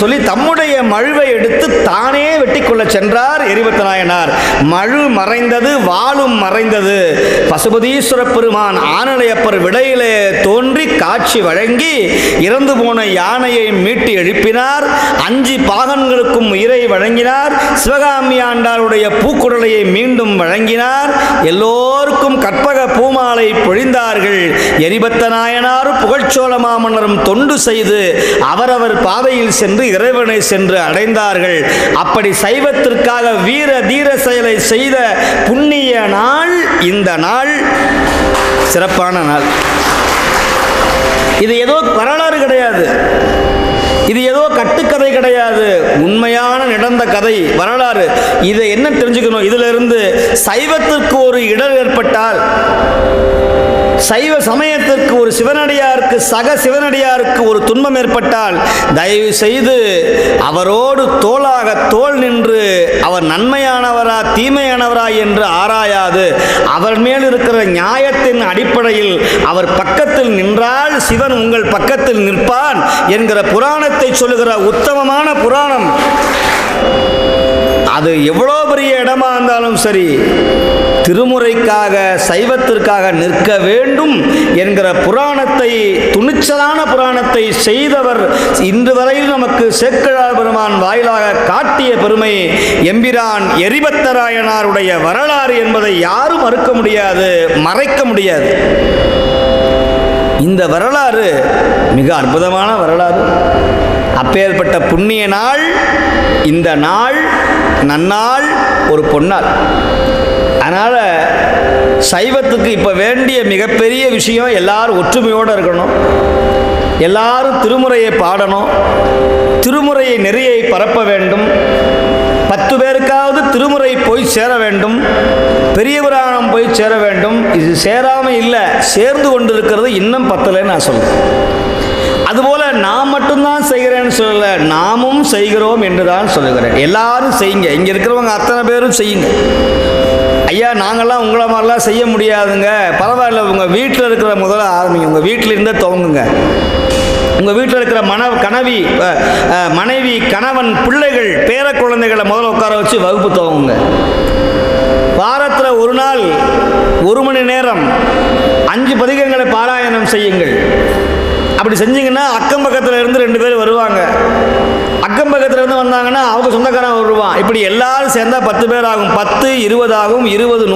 சொல்லி தம்முடைய மழுவை எடுத்து தானே வெட்டி கொள்ள சென்றார் எரிபத்த நாயனார். மழு மறைந்தது வாளும் மறைந்தது. பசுபதீஸ்வர பெருமான் ஆனலையப்பர் விடையிலே தோன்றி காட்சி வழங்கி இறந்து போன யானையை மீட்டி எழுப்பினார். அஞ்சு பாகன்களுக்கும் உயிரை வழங்கினார். சிவகாமி ஆண்டாருடைய பூக்குடலையை மீண்டும் வழங்கினார். எல்லோருக்கும் கற்பக பூமாலை பொழிந்தார்கள். எரிபத்த நாயனாரும் புகழ்ச்சோழ மாமன்னரும் தொண்டு செய்து அவரவர் பாதையில் சென்று இறைவனை சென்று அடைந்தார்கள். அப்படி சைவத்திற்காக வீர தீர செயலை செய்த புண்ணிய நாள் இந்த நாள். சிறப்பான நாள். இது ஏதோ வரலாறு கிடையாது. இது ஏதோ கட்டுக்கதை கிடையாது. உண்மையான நடந்த கதை வரலாறு. இதை என்ன தெரிஞ்சுக்கணும்? இதுல இருந்து சைவத்திற்கு ஒரு இடர் ஏற்பட்டால் சைவ சமயத்திற்கு ஒரு சிவனடியாருக்கு சக சிவனடியாருக்கு ஒரு துன்பம் ஏற்பட்டால் தயவு செய்து அவரோடு தோளாக தோல் நின்று அவர் நன்மையானவரா தீமையானவரா என்று ஆராயாது. அவர் மேல் இருக்கிற நியாயத்தின் அடிப்படையில் அவர் பக்கத்தில் நின்றால் சிவன் உங்கள் பக்கத்தில் நிற்பான் என்கிற புராணத்தை சொல்லுகிற உத்தமமான புராணம். அது எவ்வளோ பெரிய இடமா இருந்தாலும் சரி திருமுறைக்காக சைவத்திற்காக நிற்க வேண்டும் என்கிற புராணத்தை துணிச்சலான புராணத்தை செய்தவர் இன்று வரையில் நமக்கு சேக்கழார் பெருமான் வாயிலாக காட்டிய பெருமை எம்பிரான் எரிபத்தராயனாருடைய வரலாறு என்பதை யாரும் மறுக்க முடியாது மறைக்க முடியாது. இந்த வரலாறு மிக அற்புதமான வரலாறு. அப்பேற்பட்ட புண்ணிய நாள் இந்த நாள் நன்னாள் ஒரு பொன்னாள். அதனால் சைவத்துக்கு இப்போ வேண்டிய மிகப்பெரிய விஷயம் எல்லாரும் ஒற்றுமையோடு இருக்கணும். எல்லாரும் திருமுறையை பாடணும். திருமுறையை நெறியை பரப்ப வேண்டும். பத்து பேருக்காவது திருமுறை போய் சேர வேண்டும். பெரிய புராணம் போய் சேர வேண்டும். இது சேராமல் இல்லை சேர்ந்து கொண்டிருக்கிறது இன்னும் பத்தலைன்னு நான் சொல்கிறேன் அதுபோல் நான் மட்டும்தான் செய்கிறேன்னு சொல்லலை நாமும் செய்கிறோம் என்று தான் சொல்லுகிறேன். எல்லாரும் செய்யுங்க. இங்கே இருக்கிறவங்க அத்தனை பேரும் செய்யுங்க. ஐயா நாங்கள்லாம் உங்களை மாதிரிலாம் செய்ய முடியாதுங்க. பரவாயில்ல உங்கள் வீட்டில் இருக்கிற முதல்ல ஆரம்பிங்க. உங்கள் வீட்டில் இருந்தே துவங்குங்க. உங்கள் வீட்டில் இருக்கிற மன கனவி மனைவி கணவன் பிள்ளைகள் பேர குழந்தைகளை முதல்ல உட்கார வச்சு வகுப்பு துவங்குங்க. வாரத்தில் ஒரு நாள் ஒரு மணி நேரம் அஞ்சு பதிகங்களை பாராயணம் செய்யுங்கள். அப்படி செஞ்சீங்கன்னா அக்கம் பக்கத்தில் இருந்து ரெண்டு பேர் வருவாங்க. அக்கம் பக்கத்தில் இருந்து வந்தாங்கன்னா அவங்க சொந்தக்காரன் வருவான் இப்படி எல்லாரும் சேர்ந்தா பத்து பேர் ஆகும். பத்து இருபதாகும் இருபது